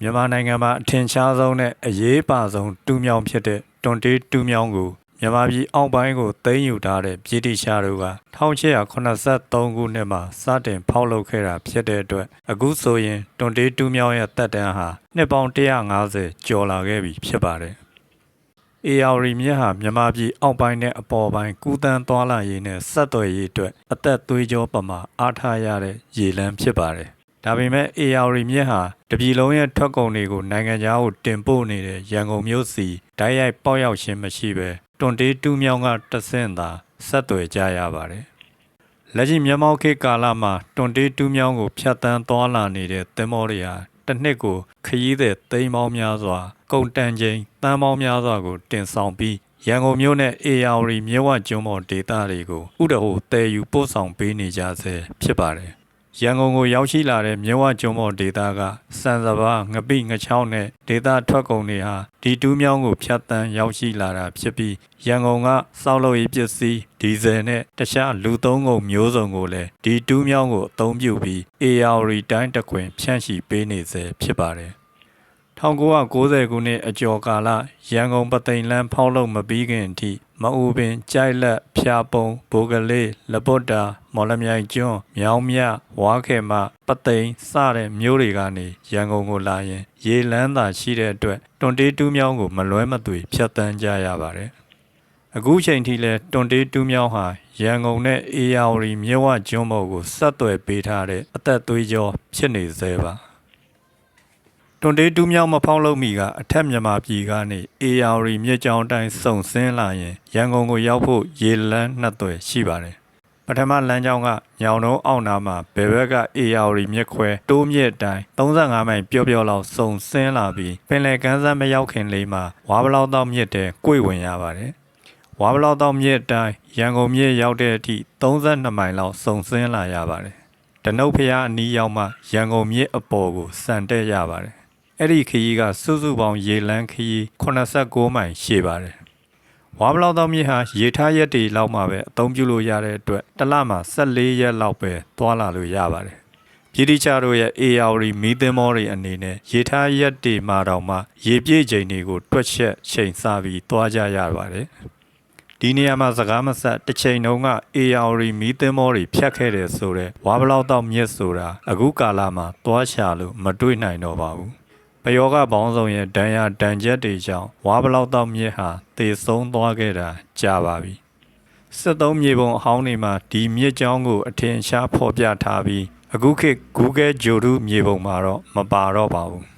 မြန်မာနိုင်ငံမှာအထင်ရှားဆုံးနဲ့အရေးပါဆုံးတူးမြောင်းဖြစ်တဲ့တွန်တေးတူးမြောင်းကိုမြန်မာပြည်အောက်ပိုင်းကိုသိမ်းယူထားတဲ့ပြည်တိရှားတို့က1883ခုနှစ်မှာစတင်ဖောက်လုပ်ခဲ့တာဖြစ်တဲ့အတွက်အခုဆိုရင်တွန်တေးတူးမြောင်းရဲ့တက်တန်းဟာနှစ်ပေါင်း150ကျော်လာခဲ့ပြီဖြစ်ပါတယ်။ AR မြစ်ဟာမြန်မာပြည်အောက်ပိုင်းနဲ့အပေါ်ပိုင်းကူးတန်းသွားလာရေးနဲ့ဆက်သွယ်ရေးအတွက်အသက်သွေးကြောပမာအားထားရတဲ့ရေလမ်းဖြစ်ပါတယ်။ ဒါပေမဲ့ AR မြစ်ဟာတပြည်လုံးရဲ့ထွက်ကုန်တွေကိုနိုင်ငံခြားကိုတင်ပို့နေတဲ့ရန်ကုန်မြို့စီဓာတ်ရိုက်ပေါက်ရောက်ခြင်းမရှိဘဲတွန်တေးတူးမြောင်းကတဆင့်သာဆက်သွယ်ကြရပါတယ်။လက်ရှိမြန်မာခေတ်ကာလမှာတွန်တေးတူးမြောင်းကိုဖြတ်တန်းသွားလာနေတဲ့သင်္ဘောတွေဟာတစ်နှစ်ကိုခရီးသည်သိန်းပေါင်းများစွာကုန်တန်ချိန်တန်းပေါင်းများစွာကိုတင်ဆောင်ပြီးရန်ကုန်မြို့နဲ့အေယာဝတီမြဝကျွန်းပေါ်ဒေသတွေကိုဥဒဟိုတည်ယူပို့ဆောင်ပေးနေကြဆဲဖြစ်ပါတယ်။ ရန်ကုန်ကိုရောက်ရှိလာတဲ့မြဝကျွန်းပေါ်ဒေသကစံစဘာငပိငချောင်းနဲ့ဒေသထွက်ကုန်တွေဟာဒီတူးမြောင်းကိုဖြတ်တန်းရောက်ရှိလာတာဖြစ်ပြီးရန်ကုန်ကစောက်လုပ်ရေးပစ္စည်းဒီဇယ်နဲ့တခြားလူသုံးကုန်မျိုးစုံကိုလည်းဒီတူးမြောင်းကိုအသုံးပြုပြီးအေယာဝတီတိုင်းတခွင်ဖြန့်ရှိပေးနေဆဲဖြစ်ပါတယ်။1990ခုနှစ်အကျော်ကာလရန်ကုန်ပသိမ်လန်းဖောက်လုပ်မပြီးခင်အထိ မအူပင်ကြိုက်လက်ဖျားပုံဘိုကလေးလပုတ်တာမော်လမြိုင်ကျွန်းမြောင်းမြဝါခေမပသိမ်စတဲ့မြို့တွေကနေရန်ကုန်ကိုလာရင် ရေလန်းသာရှိတဲ့အတွက်တွန်တေးတူးမြောင်းကိုမလွဲမသွေဖြတ်တန်းကြရပါတယ်အခုချိန်ထိလဲတွန်တေးတူးမြောင်းဟာရန်ကုန်နဲ့အေယာဝတီမြဝကျွန်းပေါ်ကိုဆက်သွယ်ပေးထားတဲ့အသက်သွေးကြောဖြစ်နေသေးပါ တွန်တေးတူးမြောင်းမဖောက်လို့မီကအထက်မြန်မာပြည်ကနေအေယာဝတီမြစ်ကြောင်းတိုင်းစုံဆင်းလာရင်ရန်ကုန်ကိုရောက်ဖို့ရေလန်းနှစ်သွယ်ရှိပါတယ်ပထမလမ်းကြောင်းကညောင်တုံးအောင်နာမှာဘယ်ဘက်ကအေယာဝတီမြစ်ခွဲတိုးမြစ်တိုင်း35မိုင်ပျော့ပျော့လောက်စုံဆင်းလာပြီးပင်လယ်ကမ်းစပ်မရောက်ခင်လေးမှာဝါဘလောက်တော့မြစ်တဲကိုယ်ဝင်ရပါတယ်ဝါဘလောက်တော့မြစ်တိုင်းရန်ကုန်မြစ်ရောက်တဲ့အထိ32မိုင်လောက်စုံဆင်းလာရပါတယ်တနုတ်ဖျားအနီးရောက်မှရန်ကုန်မြစ်အပေါ်ကိုစံတက်ရပါတယ် အဲ့ဒီခရီးကစုစုပေါင်းရေလန်းခရီး89မိုင်ရှည်ပါတယ်ဝါဘလောက်တော့မြစ်ဟာရေထားရက်တွေလောက်မှပဲအသုံးပြုလို့ရတဲ့အတွက်တစ်လမှာ14ရက်လောက်ပဲသွားလာလို့ရပါတယ်ပြည်တိချတို့ရဲ့ AR မီးသင်းမောတွေအနေနဲ့ရေထားရက်တွေမှာတော့မှရေပြည့်ချိန်တွေကိုတွက်ချက်ချိန်ဆပြီးသွားကြရပါတယ်ဒီနေရာမှာစကားမဆက်တစ်ချိန်တုန်းက AR မီးသင်းမောတွေဖြတ်ခဲ့တယ်ဆိုတော့ဝါဘလောက်တော့မြစ်ဆိုတာအခုကာလမှာသွားချလို့မတွေ့နိုင်တော့ပါဘူး ပယောဂဘောင်းဆောင်ရဲ့ဒဏ်ရာဒဏ်ချက်တွေကြောင့်ဝါဘလောက်တော့မြစ်ဟာသေဆုံးသွားခဲ့တာကြာပါပြီစစ်သုံးမြေပုံအဟောင်းတွေမှာဒီမြစ်ကြောင်းကိုအထင်ရှားဖော်ပြထားပြီးအခုခေတ် Google ဂျိုရုမြေပုံမှာတော့မပါတော့ပါဘူး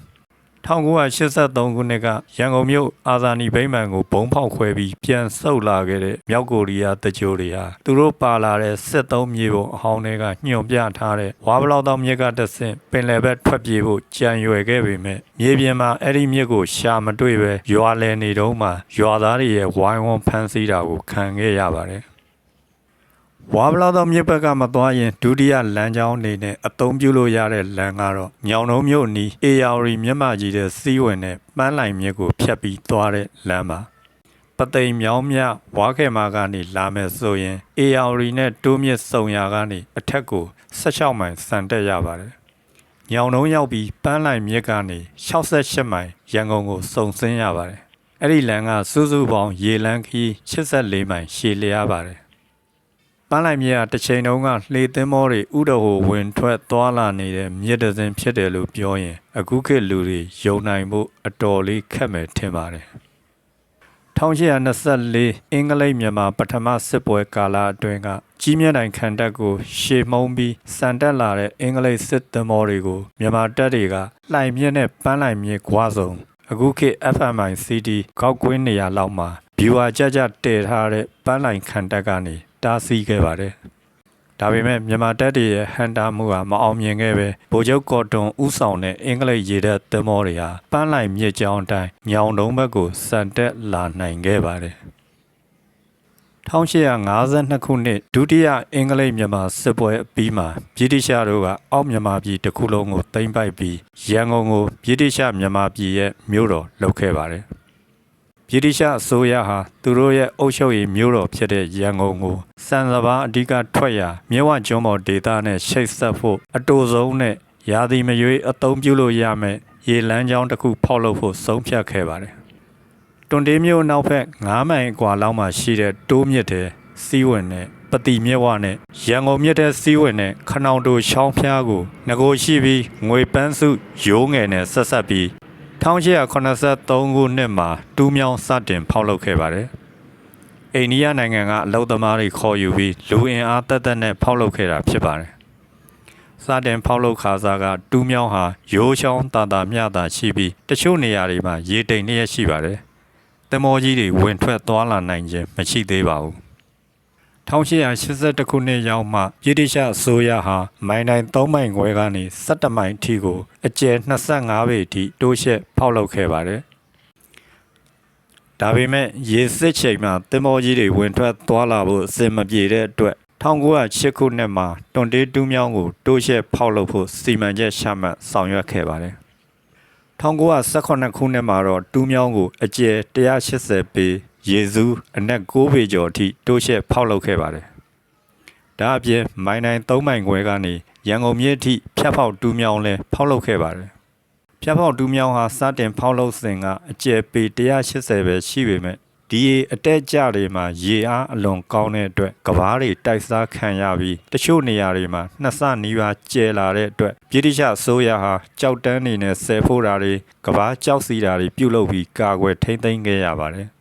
1983ခုနှစ်ကရန်ကုန်မြို့အာဇာနည်ဗိမာန်ကိုဘုံဖောက်ခွဲပြီးပြန်ဆုတ်လာခဲ့တဲ့မြောက်ကိုရီးယားတကြိုတွေဟာသူတို့ပါလာတဲ့စစ်သုံးမြေပုံအဟောင်းတွေကညွန်ပြထားတဲ့ဝါဘလောက်တောင်မြစ်ကတဆင့်ပင်လယ်ဘက်ထွက်ပြေးဖို့ကြံရွယ်ခဲ့ပေမဲ့မြေပြင်မှာအဲ့ဒီမြစ်ကိုရှာမတွေ့ပဲရွာလည်နေတော့မှရွာသားတွေရဲ့ဝိုင်းဝန်းဖမ်းဆီးတာကိုခံခဲ့ရပါတယ် ဝါဘလောက်တော့မြစ်ဘက်ကမသွားရင်ဒုတိယလမ်းကြောင်းအနေနဲ့အသုံးပြုလို့ရတဲ့လမ်းကတော့ညောင်နှုံးမြို့နီးအေယာရီမြစ်မကြီးတဲ့စီးဝင်တဲ့ပန်းလိုင်မြစ်ကိုဖြတ်ပြီးသွားတဲ့လမ်းပါပသိမ်မြောင်းမြဝါခဲမာကနေလာမယ်ဆိုရင်အေယာရီနဲ့တိုးမြစ်စုံရာကနေအထက်ကို16မိုင်ဆန်တက်ရပါတယ်ညောင်နှုံးရောက်ပြီးပန်းလိုင်မြစ်ကနေ68မိုင်ရန်ကုန်ကိုစုံဆင်းရပါတယ်အဲ့ဒီလမ်းကစုစုပေါင်းရေလမ်းခီး84မိုင်ရှည်လျားပါတယ် ပန်းလိုက်မြစ်ကတစ်ချိန်တုန်းကလှေသင်းမောတွေဥဒဟိုဝင်ထွက်သွားလာနေတဲ့မြစ်တစ်စင်းဖြစ်တယ်လို့ပြောရင် အခုခေတ်လူတွေယုံနိုင်ဖို့အတော်လေးခက်မယ်ထင်ပါတယ်1824အင်္ဂလိပ်မြန်မာပထမစစ်ပွဲကာလအတွင်းကကြီးမြတ်နိုင်ခံတပ်ကို ရှေမှုံးပြီးစံတက်လာတဲ့အင်္ဂလိပ်စစ်သင်္ဘောတွေကိုမြန်မာတပ်တွေကလှိုင်မြစ်နဲ့ပန်းလှိုင်မြစ်ကွာစုံအခုခေတ် FMI CD ကောက်ကွင်းနေရာလောက်မှာ viewer ကြကြတည်ထားတဲ့ပန်းလှိုင်ခံတပ်ကနေ တားဆီးခဲ့ပါတယ်။ဒါပေမဲ့မြန်မာတပ်တွေရဲ့ဟန်တာမှုဟာမအောင်မြင်ခဲ့ပဲဗိုလ်ချုပ်ကော်တွန်ဦးဆောင်တဲ့အင်္ဂလိပ်ရေတပ်သင်္ဘောတွေဟာပန်းလိုက်မြစ်ကြောင်းအတိုင်းညောင်တုံးဘက်ကိုစံတက်လာနိုင်ခဲ့ပါတယ်။1852ခုနှစ်ဒုတိယအင်္ဂလိပ်မြန်မာစစ်ပွဲအပြီးမှာဗြိတိရှတို့ကအောက်မြန်မာပြည်တစ်ခုလုံးကိုသိမ်းပိုက်ပြီးရန်ကုန်ကိုဗြိတိရှမြန်မာပြည်ရဲ့မြို့တော်လုပ်ခဲ့ပါတယ်။ ဗြိတိရှအစိုးရဟာသူတို့ရဲ့အုပ်ချုပ်ရေးမျိုးတော်ဖြစ်တဲ့ရန်ကုန်ကိုစံစဘာအဓိကထွက်ရာမြဝကျွန်းပေါ်ဒေသနဲ့ရှိတ်ဆက်ဖို့အတူဆုံးနဲ့ရာသီမရွေးအသုံးပြုလို့ရမယ်ရေလမ်းကြောင်းတစ်ခုဖောက်လုပ်ဖို့ဆုံးဖြတ်ခဲ့ပါတယ်။တွန်တေးမြို့နောက်ဘက်9မိုင်အကွာလောက်မှာရှိတဲ့တိုးမြစ်တဲ့စီးဝင်နဲ့ပတိမြက်ဝနဲ့ရန်ကုန်မြစ်တဲ့စီးဝင်နဲ့ခနောင်တိုချောင်းဖျားကိုငကိုရှိပြီးငွေပန်းစုရိုးငယ်နဲ့ဆက်ဆက်ပြီး 1883ခုနှစ်မှာတူးမြောင်းစတင်ဖောက်လုပ်ခဲ့ပါတယ်။အိန္ဒိယနိုင်ငံကအလုံသမားတွေခေါ်ယူပြီးလူအင်အားတက်တက်နဲ့ဖောက်လုပ်ခဲ့တာဖြစ်ပါတယ်။စတင်ဖောက်လုပ်ခါစားကတူးမြောင်းဟာရိုးချောင်းတာတာမြတာရှိပြီးတချို့နေရာတွေမှာရေတိမ်လျက်ရှိပါတယ်။တမောကြီးတွေဝင်ထွက်သွားလာနိုင်ခြင်းမရှိသေးပါဘူး။ 1882ခုနှစ်ရောက်မှပြည်တိရှအစိုးရဟာမိုင်တိုင်း3မိုင်ခွဲကနေ17မိုင်အထိကိုအကျယ်25ပေအထိတိုးရှဲဖောက်လုပ်ခဲ့ပါတယ်။ဒါပေမဲ့ရေစစ်ချိန်မှာတင်မောကြီးတွေဝင်ထွက်သွားလာဖို့အဆင်မပြေတဲ့အတွက်1908ခုနှစ်မှာတွန်တေးတူးမြောင်းကိုတိုးရှဲဖောက်လုပ်ဖို့စီမံချက်ချမှတ်ဆောင်ရွက်ခဲ့ပါတယ်။1918ခုနှစ်မှာတော့တူးမြောင်းကိုအကျယ်180ပေ ရေစုအနက်6ပေကျော်အထိတိုးရှဲဖောက်လုပ်ခဲ့ပါတယ်။ဒါအပြင်မိုင်တိုင်း3မိုင်ခွဲကနေရန်ကုန်မြို့အထိဖြတ်ဖောက်တူးမြောင်းလဲဖောက်လုပ်ခဲ့ပါတယ်။ဖြတ်ဖောက်တူးမြောင်းဟာစတင်ဖောက်လုပ်စဉ်ကအကျယ်ပေ180ပဲရှိပေမဲ့ဒီရေအတက်ကြတွေမှာရေအားအလွန်ကောင်းတဲ့အတွက်ကဘားတွေတိုက်စားခံရပြီးတချို့နေရာတွေမှာနှစ်ဆနီးပါးကျဲလာတဲ့အတွက်ပြည်တိရှအစိုးရဟာကြောက်တန်းနေနဲ့ဆယ်ဖို့တာတွေကဘားကြောက်စီတာတွေပြုတ်လုပြီးကာကွယ်ထိမ့်သိမ်းခဲ့ရပါတယ်။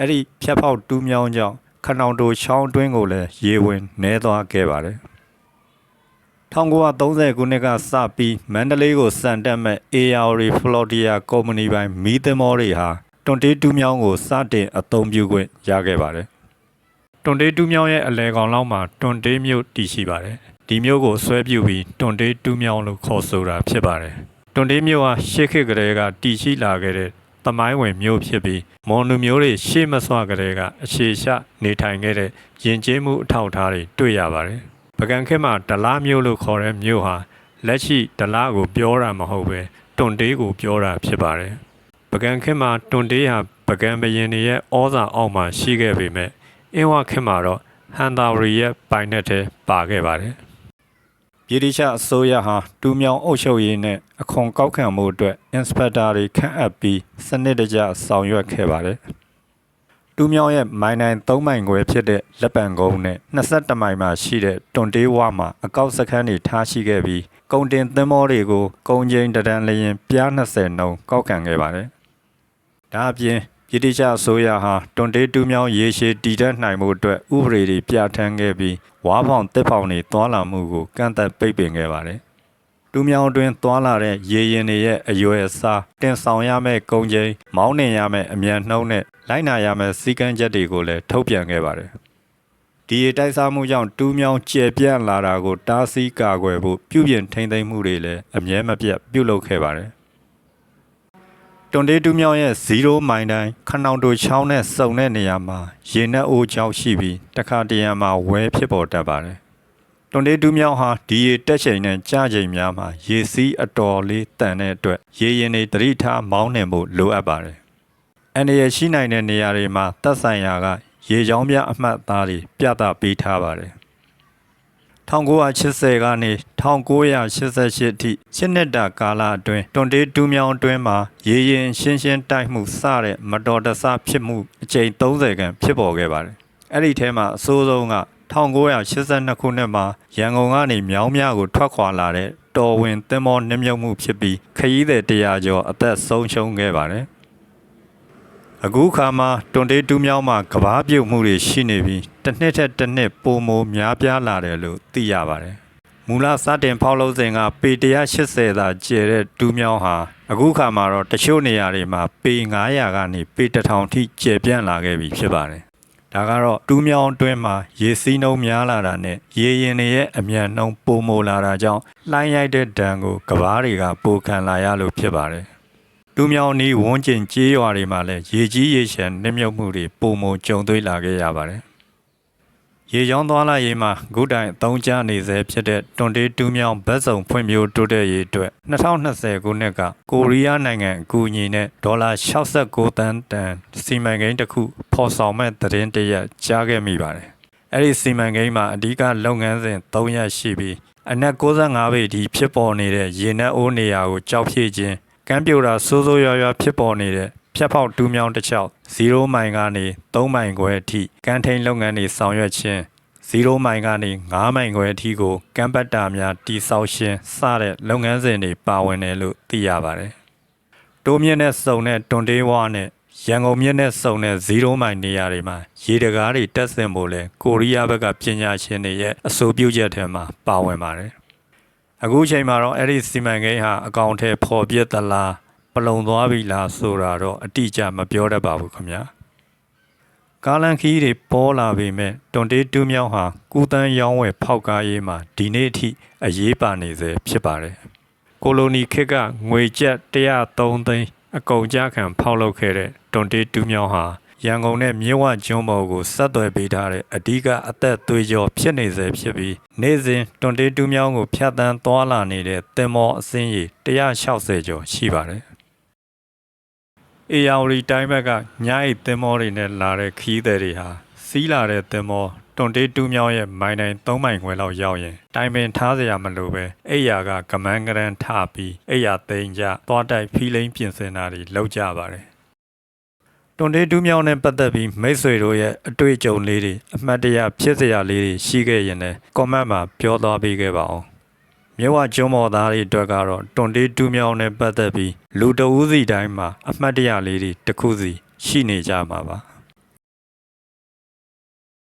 အဲ့ဒီဖြတ်ဖောက်တူးမြောင်းကြောင့်ခနောင်တိုချောင်းတွင်းကိုလည်းရေဝင်နှဲသွားခဲ့ပါတယ်။1930ခုနှစ်ကစပြီးမန္တလေးကိုစံတက်မဲ့ AR Flodia ကုမ္ပဏီပိုင်မီးသင်္ဘောတွေဟာတွန်တေးတူးမြောင်းကိုစတင်အသုံးပြုခွင့်ရခဲ့ပါတယ်။တွန်တေးတူးမြောင်းရဲ့အလဲကောင်လောက်မှာတွန်တေးမြို့တည်ရှိပါတယ်။ဒီမြို့ကိုဆွဲပြုပြီးတွန်တေးတူးမြောင်းလို့ခေါ်ဆိုတာဖြစ်ပါတယ်။တွန်တေးမြို့ဟာရှေးခေတ်ကလေးကတည်ရှိလာခဲ့တဲ့ သမိုင်းဝင်မြို့ဖြစ်ပြီးမွန်လူမျိုးတွေရှေးမစွာကလေးကအခြေရှနေထိုင်ခဲ့တဲ့ယဉ်ကျေးမှုအထောက်အထားတွေတွေ့ရပါတယ်။ပကံခေတ်မှာဒလားမြို့လို့ခေါ်တဲ့မြို့ဟာလက်ရှိဒလားကိုပြောတာမဟုတ်ပဲတွန်တေးကိုပြောတာဖြစ်ပါတယ်။ပကံခေတ်မှာတွန်တေးဟာပကံဘရင်တွေရဲ့ဩဇာအောက်မှာရှိခဲ့ပေမဲ့အင်းဝခေတ်မှာတော့ဟန်တာဝရီရဲ့ပိုင်နက်ထဲပါခဲ့ပါတယ်။ ပြည်တိချအစိုးရဟာတူးမြောင်းအုပ်ချုပ်ရေးနဲ့အခွန်ကောက်ခံမှုအတွက်အင်စပက်တာတွေခန့်အပ်ပြီးစနစ်တကျဆောင်ရွက်ခဲ့ပါတယ်။တူးမြောင်းရဲ့မိုင်နိုင်3မိုင်ခွဲဖြစ်တဲ့လက်ပံကုန်းနဲ့22မိုင်မှာရှိတဲ့တွန်တေးဝါမှာအကောက်စခန်းတွေထားရှိခဲ့ပြီးကုန်တင်သင်္ဘောတွေကိုကုန်ကျင်းတဒံလျင်ပြား20နှုန်းကောက်ခံခဲ့ပါတယ်ဒါအပြင် ပြည်တိကျအစိုးရဟာတွန်တေးတူးမြောင်းရေရှည်တည်တတ်နိုင်မှုအတွက်ဥပဒေတွေပြဋ္ဌာန်းခဲ့ပြီးဝါဖောင်တစ်ဖောင်တွေတွာလာမှုကိုကန့်သတ်ပိတ်ပင်ခဲ့ပါတယ်။တူးမြောင်းတွင်တွာလာတဲ့ရေရင်တွေရဲ့အရွယ်အစားတင်ဆောင်ရမယ့်ကုန်ချိန်မောင်းနှင်ရမယ့်အမြန်နှုန်းနဲ့လိုက်နာရမယ့်စည်းကမ်းချက်တွေကိုလည်းထုတ်ပြန်ခဲ့ပါတယ်။ဒီတိုက်စားမှုကြောင့်တူးမြောင်းကျယ်ပြန့်လာတာကိုတားဆီးကာကွယ်ဖို့ပြုပြင်ထိန်းသိမ်းမှုတွေလည်းအမြဲမပြတ်ပြုလုပ်ခဲ့ပါတယ် တွန်တေးတူးမြောင်းရဲ့0မိုင်တိုင်းခနောင်တိုချောင်းနဲ့စုံတဲ့နေရာမှာရေနက်အိုးချောင်းရှိပြီးတခါတရံမှာဝဲဖြစ်ပေါ်တတ်ပါတယ်။တွန်တေးတူးမြောင်းဟာဒီရေတက်ချိန်နဲ့ကြာချိန်များမှာရေစီးအတော်လေးတန်တဲ့အတွက်ရေရင်တွေတတိထားမောင်းနှင်ဖို့လိုအပ်ပါတယ်။အန်ရရှိနိုင်တဲ့နေရာတွေမှာသက်ဆိုင်ရာကရေချောင်းပြအမှတ်အသားတွေပြသပေးထားပါတယ် 1980ကနေ1988အထိရှစ်နှစ်တာကာလအတွင်းတွန်တေးတူးမြောင်းအတွင်းမှာရေရင်ရှင်းရှင်းတိုက်မှုစတဲ့မတော်တဆဖြစ်မှုအကြိမ်30ခန့်ဖြစ်ပေါ်ခဲ့ပါတယ်။အဲ့ဒီထဲမှာအဆိုးဆုံးက1982ခုနှစ်မှာရန်ကုန်ကနေမြောင်းမြကိုထွက်ခွာလာတဲ့တော်ဝင်သင်္ဘောနှမြုပ်မှုဖြစ်ပြီးခရီးသည်100ကျော်အသက်ဆုံးရှုံးခဲ့ပါတယ်။ အခုခါမှာတွန်တေးတူးမြောင်းမှာကဘာပြုတ်မှုတွေရှိနေပြီးတစ်နှစ်ထက်တစ်နှစ်ပိုမိုများပြားလာတယ်လို့သိရပါတယ်။မူလစတင်ဖောက်လုပ်စဉ်ကပေ180သာကျယ်တဲ့တူးမြောင်းဟာအခုခါမှာတော့တချို့နေရာတွေမှာပေ900ကနေပေ1000ထိကျယ်ပြန့်လာခဲ့ပြီဖြစ်ပါတယ်။ဒါကတော့တူးမြောင်းအတွင်းမှာရေစီးနှုံများလာတာနဲ့ရေရင်တွေရဲ့အမြန်နှုံပိုမိုလာတာကြောင့်လှိုင်းရိုက်တဲ့ဒဏ်ကိုကဘားတွေကပိုခံလာရလို့ဖြစ်ပါတယ်။ လူမြောင်နီးဝန်းကျင်ကြေးရွာတွေမှာလည်းရေကြီးရေရှမ်းနှိမ့်မြုပ်မှုတွေပုံမကြုံတွေ့လာခဲ့ရပါတယ်။ရေကြောင်းသွားလာရေးမှာဂုတိုင်အသုံးချနေစေဖြစ်တဲ့တွန်တေးတူးမြောင်းဘတ်စုံဖွံ့ဖြိုးတိုးတက်ရေးအတွက်2020ခုနှစ်ကကိုရီးယားနိုင်ငံအကူအညီနဲ့ဒေါ်လာ69သန်းတန်စီမံကိန်းတစ်ခုဖော်ဆောင်မဲ့သတင်းတရက်ကြားခဲ့မိပါတယ်။အဲ့ဒီစီမံကိန်းမှာအဓိကလုပ်ငန်းစဉ်3ရပ်ရှိပြီးအနက်65ပေဒီဖြစ်ပေါ်နေတဲ့ရေနက်အိုးနေရာကိုကြောက်ဖြည့်ခြင်း ကမ်းပြိုတာစိုးစိုးရွားရွားဖြစ်ပေါ်နေတဲ့ဖြတ်ဖောက်တူးမြောင်းတစ်ချောက်0မိုင်ကနေ3မိုင်ခွဲအထိကမ်းထိန်လုပ်ငန်းတွေဆောင်ရွက်ခြင်း0မိုင်ကနေ9မိုင်ခွဲအထိကိုကမ်းပတ်တာများတိဆောက်ခြင်းစတဲ့လုပ်ငန်းစဉ်တွေပါဝင်တယ်လို့သိရပါတယ်။တိုးမြင့်တဲ့စုံတဲ့တွန်တေးဝါနဲ့ရန်ကုန်မြင့်တဲ့စုံတဲ့0မိုင်နေရာတွေမှာရေတကားတွေတက်ဆင်ဖို့လဲကိုရီးယားဘက်ကပညာရှင်တွေရဲ့အဆိုပြုချက်ထဲမှာပါဝင်ပါတယ်။ အခုချိန်မှာတော့အဲ့ဒီစီမံကိန်းဟာအကောင့်ထဲပေါ်ပြက်သလားပလုံသွားပြီလားဆိုတာတော့အတိအကျမပြောတတ်ပါဘူးခင်ဗျာ။ကားလန်ခီးတွေပေါ်လာပေမဲ့တွန်တေးတူးမြောင်းဟာကုသန်းရောင်းဝယ်ဖောက်ကားရေးမှာဒီနေ့အထိအရေးပါနေစေဖြစ်ပါတယ်။ကိုလိုနီခေတ်ကငွေကျပ်103သိန်းအကုန်ကြခံဖောက်လုပ်ခဲ့တဲ့တွန်တေးတူးမြောင်းဟာ ရန်ကုန်နဲ့မြင်းဝကျွန်းပေါ်ကိုဆက်သွယ်ပေးထားတဲ့အဓိကအသက်သွေးကြောဖြစ်နေစေဖြစ်ပြီးနေ့စဉ်တွန်တေးတူးမြောင်းကိုဖြတ်တန်းသွားလာနေတဲ့တင်မောအစင်းကြီး160ကျော်ရှိပါတယ်။အေယာဝတီတိုင်းဘက်ကညအိတ်တင်မောတွေနဲ့လာတဲ့ခီးသည်တွေဟာစီးလာတဲ့တင်မောတွန်တေးတူးမြောင်းရဲ့မိုင်တိုင်း3မိုင်ခွဲလောက်ရောက်ရင်တိုင်ပင်ထားစရာမလိုပဲအိယာကကမန်းကရန်ထပြီးအိယာသိမ်းကြသွားတိုက်ဖီးလိန်ပြင်ဆင်တာတွေလုပ်ကြပါတယ် တွန်တေးတူးမြောင်းနဲ့ပတ်သက်ပြီးမိတ်ဆွေတို့ရဲ့အတွေ့အကြုံလေးတွေအမှတ်တရဖြစ်စရာလေးတွေရှိခဲ့ရင်လည်း comment မှာပြောသွားပေးခဲ့ပါအောင်မြဝကျွန်းမော်သားတွေအတွက်ကတော့တွန်တေးတူးမြောင်းနဲ့ပတ်သက်ပြီးလူတဦးစီတိုင်းမှာအမှတ်တရလေးတွေတစ်ခုစီရှိနေကြမှာပါ